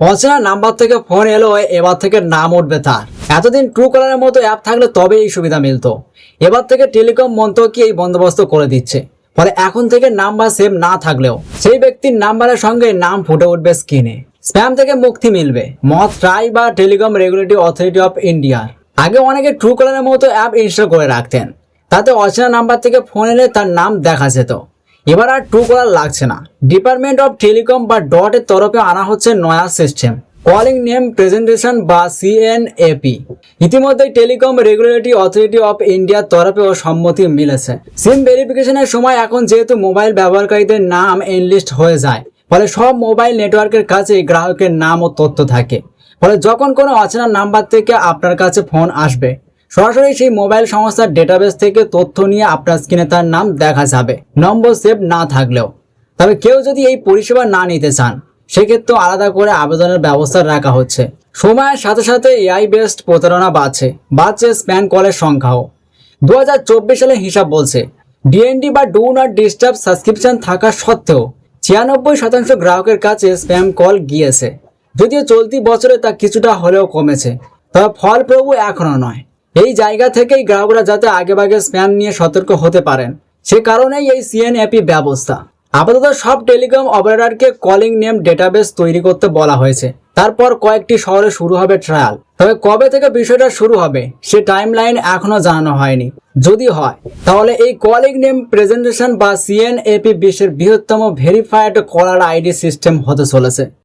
অচেনা নাম্বার থেকে ফোন এলো, এবার থেকে নাম উঠবে তার। এতদিন ট্রু কলারের মতো অ্যাপ থাকলে তবে এই সুবিধা মিলতো। এবার থেকে টেলিকম মন্ত্রকে এই বন্দোবস্ত করে দিচ্ছে। ফলে এখন থেকে নাম্বার সেভ না থাকলেও সেই ব্যক্তির নাম্বারের সঙ্গে নাম ফুটে উঠবে স্ক্রিনে স্প্যাম থেকে মুক্তি মিলবে। মত ট্রাই বা টেলিকম রেগুলেটরি অথরিটি অফ ইন্ডিয়ার আগে অনেকে ট্রু কলারের মতো অ্যাপ ইনস্টল করে রাখতেন। তাতে অচেনা নাম্বার থেকে ফোন এলে তার নাম দেখা যেত। এবার আর ট্রু কলার লাগছে না। ডিপার্টমেন্ট অফ টেলিকম বা ডট এর তরফে আনা হচ্ছে নয়া সিস্টেম কলিং নেম প্রেজেন্টেশন বা সিএনএপি ইতিমধ্যে টেলিকম রেগুলেটরি অথরিটি অফ ইন্ডিয়ার তরফেও সম্মতি মিলেছে। সিম ভেরিফিকেশনের সময় এখন যেহেতু মোবাইল ব্যবহারকারীদের নাম এনলিস্ট হয়ে যায়, ফলে সব মোবাইল নেটওয়ার্কের কাছে গ্রাহকের নাম ও তথ্য থাকে। ফলে যখন কোনো অচেনা নাম্বার থেকে আপনার কাছে ফোন আসবে সরাসরি সেই মোবাইল সংস্থার ডেটাবেস থেকে তথ্য নিয়ে আপনার স্ক্রিনে তার নাম দেখা যাবে। নম্বর সেভ না থাকলেও। তবে কেউ যদি এই পরিষেবা না নিতে চান সেক্ষেত্রে আলাদা করে আবেদনের ব্যবস্থা রাখা হচ্ছে। সময়ের সাথে সাথে এআই বেসড প্রতারণা বাড়ছে। বাড়ছে স্প্যান কলের সংখ্যাও। দু হাজার চব্বিশ সালে হিসাব বলছে ডিএনডি বা ডু নট ডিস্টার্ব সাবস্ক্রিপশন থাকা সত্ত্বেও ছিয়ানব্বই শতাংশ গ্রাহকের কাছে স্প্যাম কল গিয়েছে। যদিও চলতি বছরে তা কিছুটা হলেও কমেছে, তবে ফলপ্রভু এখনও নয়। এই জায়গা থেকেই গ্রাহকরা যাতে আগেভাগে স্প্যাম নিয়ে সতর্ক হতে পারেন। সে কারণেই এই সিএনএপি ব্যবস্থা। আপাতত সব টেলিকম অপারেটরকে কলিং নেম ডেটাবেস তৈরি করতে বলা হয়েছে। তারপর কয়েকটি শহরে শুরু হবে ট্রায়াল। তবে কবে থেকে বিষয়টা শুরু হবে, সে টাইম লাইন এখনও জানানো হয়নি। যদি হয়, তাহলে এই কলিং নেম প্রেজেন্টেশন বা সিএনএপি বিশ্বের বৃহত্তম ভেরিফাইড কলার আইডি সিস্টেম হতে চলেছে।